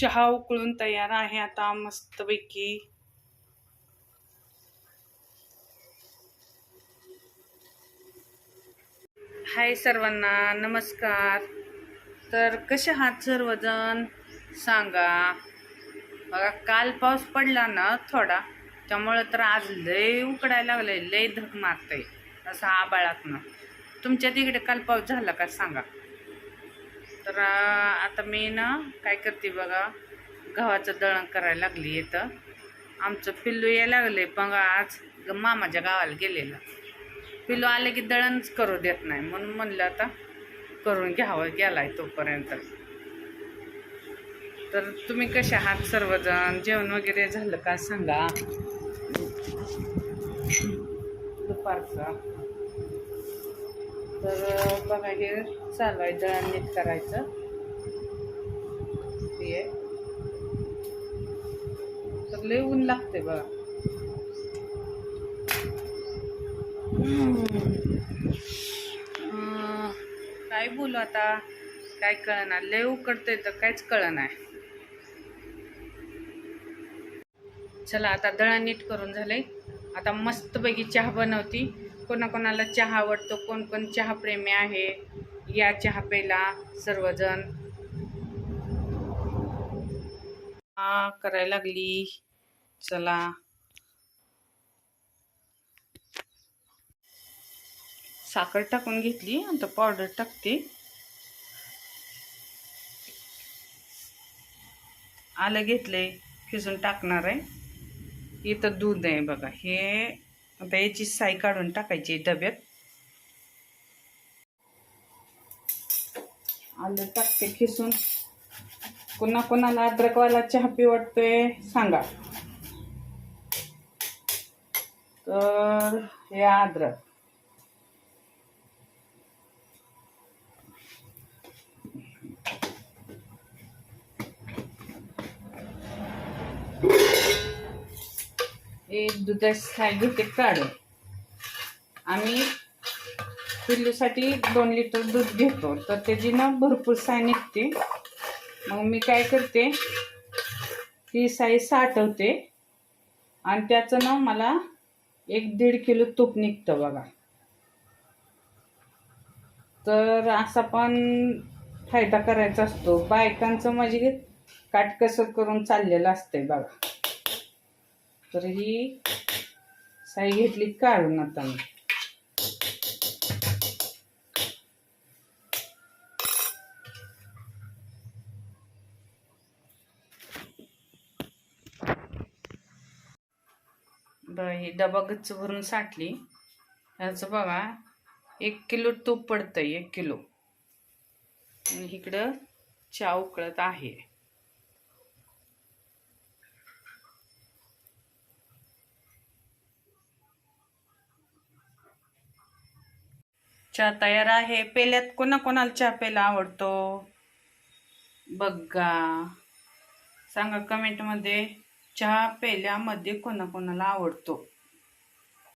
चहा उकळून तयार आहे. आता मस्तपैकी हाय सर्वांना नमस्कार. तर कसे आहात सर्वजण? सांगा. बघा काल पाऊस पडला ना थोडा त्यामुळं तर आज लय उकडायला लागलंय लय धक मारतंय असं आबाळातनं. तुमच्या तिकडे काल पाऊस झाला का? सांगा. तर आता मी ना काय करते बघा गव्हाचं दळण करायला लागली इथं. आमचं पिल्लू यायला लागले पण आज ग- मामाच्या गावाला गेलेलं. पिल्लू आले की दळणच करू देत नाही म्हणून म्हणलं आता करून घ्यावं गेलाय तोपर्यंत. तर तुम्ही कसे आहात सर्वजण? जेवण वगैरे झालं का सांगा. दुपारचं. तर बघा हे चालू आहे दळण नीट करायचं. तर लय ऊन लागते बघा. काय बोलू आता? काय कळणार लय उकडतंय तर काहीच कळणार चला आता दळण नीट करून झालंय. आता मस्तपैकी चहा बनवती. कोणाकोणाला चहा आवडतो कोण कोण चहा प्रेमी आहे या चहा प्यायला सर्वजण. हा करायला लागली. चला. साखर टाकून घेतली आता पावडर टाकते. आलं घेतलंय खिसून टाकणार आहे. इथं दूध आहे बघा. हे आता याची साई काढून टाकायची डब्यात. आलं टाकते खिसून. कोणा कोणाला अद्रकवाला चहा पिवटतोय सांगा. तर हे अद्रक. हे दुधाची साय घेते काढून. आम्ही पिल्लूसाठी दोन लिटर दूध घेतो. तर त्याची ना भरपूर साय निघते. मग मी काय करते ती साई साठवते. आणि त्याचं ना मला एक दीड किलो तूप निघतं बघा. तर असा पण फायदा करायचा असतो. बायकांचं म्हणजे काटकसर करून चाललेलं असतंय बघा. तर ही साई घेतली काढून आता मी. ही डबा गच्च भरून साठली. ह्याचं बघा एक किलो तूप पडतंय एक किलो. आणि इकडं चहा उकळत आहे. चहा तयार आहे. पेल्यात कोणा कोणाला चहा प्यायला आवडतो? बघा. सांगा कमेंटमध्ये चहा पेल्यामध्ये कोणाकोणाला आवडतो?